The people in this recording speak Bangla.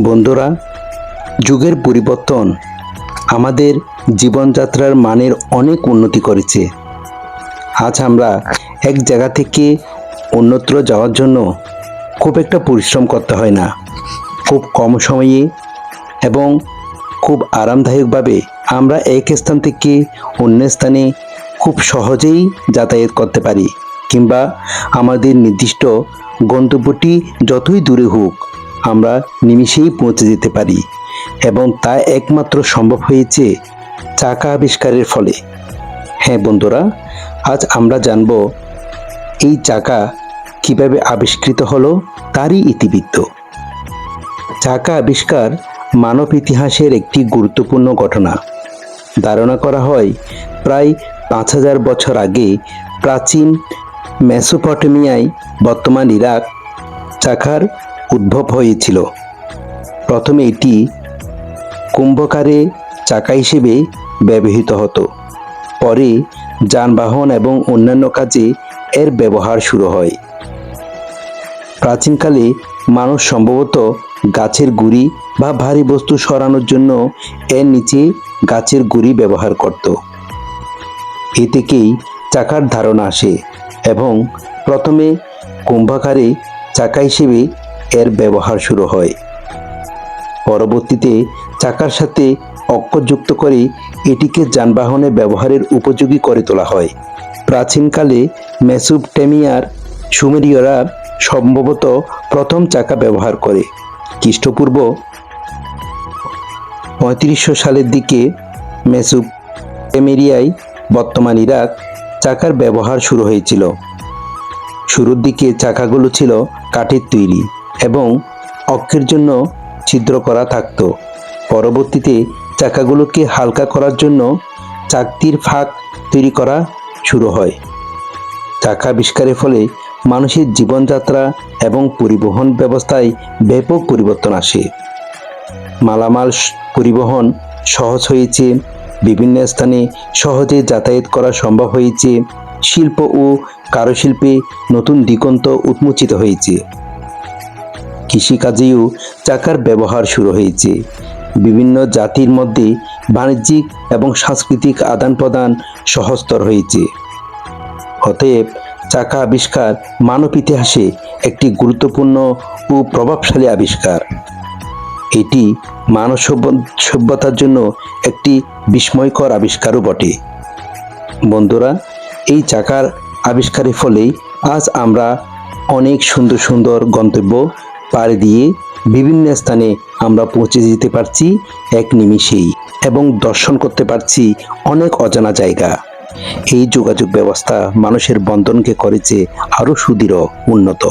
বন্ধুরা, যুগের পরিবর্তন আমাদের জীবনযাত্রার মানের অনেক উন্নতি করেছে। আজ আমরা এক জায়গা থেকে অন্যত্র যাওয়ার জন্য খুব একটা পরিশ্রম করতে হয় না। খুব কম সময়ে এবং খুব আরামদায়কভাবে আমরা এক স্থান থেকে অন্য স্থানে খুব সহজেই যাতায়াত করতে পারি কিংবা আমাদের নির্দিষ্ট গন্তব্যটি যতই দূরে হোক আমরা নিমিষেই পৌঁছে যেতে পারি এবং তা একমাত্র সম্ভব হয়েছে চাকা আবিষ্কারের ফলে। হ্যাঁ বন্ধুরা, আজ আমরা জানব এই চাকা কীভাবে আবিষ্কৃত হলো তারই ইতিবৃত্ত। চাকা আবিষ্কার মানব ইতিহাসের একটি গুরুত্বপূর্ণ ঘটনা। ধারণা করা হয় প্রায় পাঁচ হাজার বছর আগে প্রাচীন মেসোপটেমিয়ায় বর্তমান ইরাক চাকার উদ্ভব হয়েছিল। প্রথমে এটি কুম্ভকারে চাকা হিসেবে ব্যবহৃত হতো। পরে যানবাহন এবং অন্যান্য কাজে এর ব্যবহার শুরু হয়। প্রাচীনকালে মানুষ সম্ভবত গাছের গুড়ি বা ভারী বস্তু সরানোর জন্য এর নিচে গাছের গুড়ি ব্যবহার করত। এ থেকেই চাকার ধারণা আসে এবং প্রথমে কুম্ভাকারে চাকা হিসেবে এর ব্যবহার শুরু হয়। পরবর্তীতে চাকার সাথে অক্ষর যুক্ত করে এটিকে যানবাহনে ব্যবহারের উপযোগী করে তোলা হয়। প্রাচীনকালে মেসোপটেমিয়ার সুমেরীয়রা সম্ভবত প্রথম চাকা ব্যবহার করে। খ্রিস্টপূর্ব পঁয়ত্রিশশো সালের দিকে মেসোপটেমেরিয়ায় বর্তমান ইরাক চাকার ব্যবহার শুরু হয়েছিল। শুরুর দিকে চাকাগুলো ছিল কাঠের তৈরি। এবং অক্ষের জন্য ছিদ্র করা থাকতো। পরবর্তীতে চাকাগুলোকে হালকা করার জন্য চাকতির ফাঁক তৈরি করা শুরু হয়। চাকা আবিষ্কারের ফলে মানুষের জীবনযাত্রা এবং পরিবহন ব্যবস্থায় ব্যাপক পরিবর্তন আসে। মালামাল পরিবহন সহজ হয়েছে, বিভিন্ন স্থানে সহজে যাতায়াত করা সম্ভব হয়েছে, শিল্প ও কারুশিল্পে নতুন দিগন্ত উন্মোচিত হয়েছে। কৃষিকাজেও চাকার ব্যবহার শুরু হয়েছে। বিভিন্ন জাতির মধ্যে বাণিজ্যিক এবং সাংস্কৃতিক আদান প্রদান সহজতর হয়েছে। অতএব চাকা আবিষ্কার মানব ইতিহাসে একটি গুরুত্বপূর্ণ ও প্রভাবশালী আবিষ্কার। এটি মানব সভ্য- সভ্যতার জন্য একটি বিস্ময়কর আবিষ্কারও বটে। বন্ধুরা, এই চাকার আবিষ্কারের ফলেই আজ আমরা অনেক সুন্দর সুন্দর গন্তব্য পাড়ি দিয়ে বিভিন্ন স্থানে আমরা পৌঁছে যেতে পারছি এক নিমিষেই এবং দর্শন করতে পারছি অনেক অজানা জায়গা। এই যোগাযোগ ব্যবস্থা মানুষের বন্ধনকে করেছে আরও সুদৃঢ়, উন্নত।